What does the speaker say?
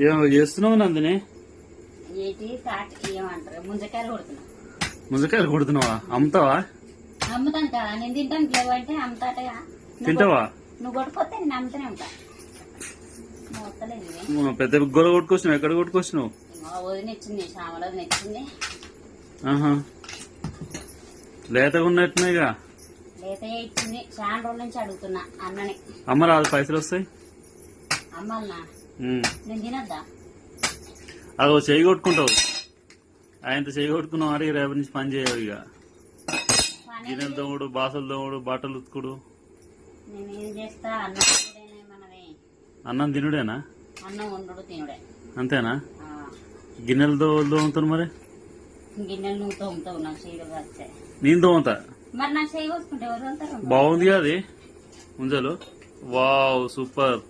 చేస్తున్నావు నందిని? ముంజకాయలు కొడుతున్నా. ముంజకాయలు కొడుతున్నావా? అమ్ముతావా? అమ్ముతాను కదా నేను తింటాను లేవంటే అమ్ముతాటగా. తింటావా? నువ్వు కొట్టుకోతే నేను అమ్ముతూనే ఉంటా. పెద్ద గొల కొట్టుకొచ్చినావు. ఎక్కడ కొట్టుకొచ్చినావు? మా వదిన ఇచ్చింది శ్యామల ఆహా. లేతగా ఉన్నట్టున్నాయిగా లేతయ్య ఇచ్చింది చాలా రోజుల నుంచి అడుగుతున్నా అన్నని. అమ్మ రాదు పైసలు వస్తాయి? అమ్మల్నా? అదో చేయి కొట్టుకుంటావు. ఆయనతో చేయి కొట్టుకున్నావు మరి రేపటి నుంచి పని చేయవు ఇక. గిన్నెలు దోముడు బాసలు దోముడు బట్టలు ఉతుకుడు. అన్నం తినుడేనే అంతేనా? గిన్నెలు దో దోముతాను మరి? గిన్నెలు నువ్వు తోముతావు నాకు చేయలు వచ్చాయి. నేను మరి నాకు వెళ్తారు బాగుంది అది. ముంజలు. Wow super.